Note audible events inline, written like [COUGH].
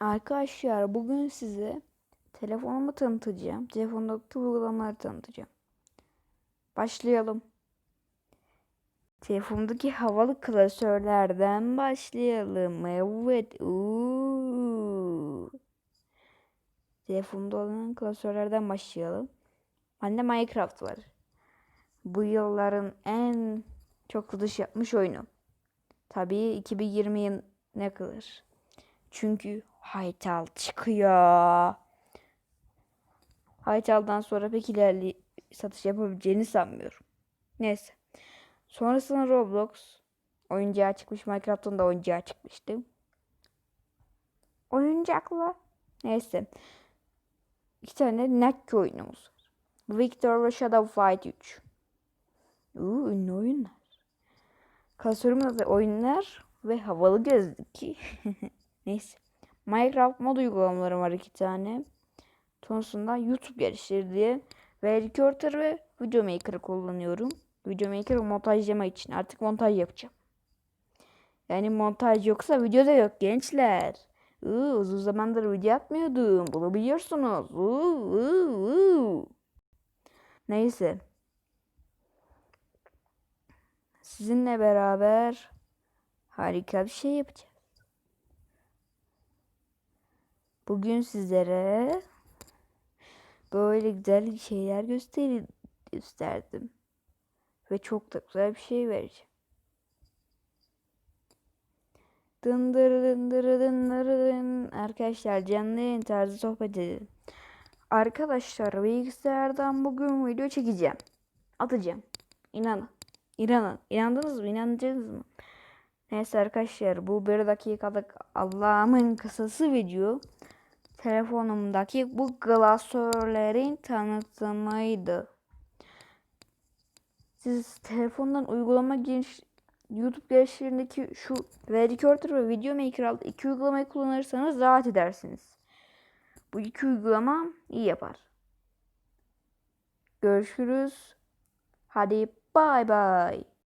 Arkadaşlar bugün size telefonumu tanıtacağım. Telefondaki uygulamaları tanıtacağım. Başlayalım. Telefondaki havalı klasörlerden başlayalım. Evet. Uuu. Telefonda olan klasörlerden başlayalım. Bende Minecraft var. Bu yılların en çok satış yapmış oyunu. Tabii 2020 yıl ne kalır? Çünkü Haytal çıkıyor. Haytal'dan sonra pek ilerli satış yapabileceğini sanmıyorum. Neyse. Sonrasında Roblox oyuncağı çıkmış. Minecraft'ın da oyuncağı çıkmıştı. Oyuncakla. Neyse. İki tane Nakki oyunumuz var. Victor ve Shadow Fight 3. Uuu ünlü oyunlar. Klasörümün adı oyunlar ve havalı gözlük. [LAUGHS] Neyse. Minecraft mod uygulamaları var iki tane. Sonrasında YouTube geliştirdiği ve Recorder ve Video Maker'ı kullanıyorum. Video Maker montajlama için. Artık montaj yapacağım. Yani montaj yoksa video da yok gençler. Uuu, uzun zamandır video atmıyordum. Bunu biliyorsunuz. Uuu, uuu, uuu. Neyse. Sizinle beraber harika bir şey yapacağız. Bugün sizlere böyle güzel şeyler gösteri gösterdim. Ve çok da güzel bir şey vereceğim. Dındır dındır dındır dın. Arkadaşlar canlı yayın tarzı sohbet edelim. Arkadaşlar bilgisayardan bugün video çekeceğim. Atacağım. İnanın. İnanın. İnandınız mı? İnandınız mı? Neyse arkadaşlar bu bir dakikalık Allah'ımın kısası video telefonumdaki bu klasörlerin tanıtımıydı. Siz telefondan uygulama giriş YouTube geliştirdiğindeki şu Recorder ve Video Maker adlı iki uygulamayı kullanırsanız rahat edersiniz. Bu iki uygulama iyi yapar. Görüşürüz. Hadi bay bay.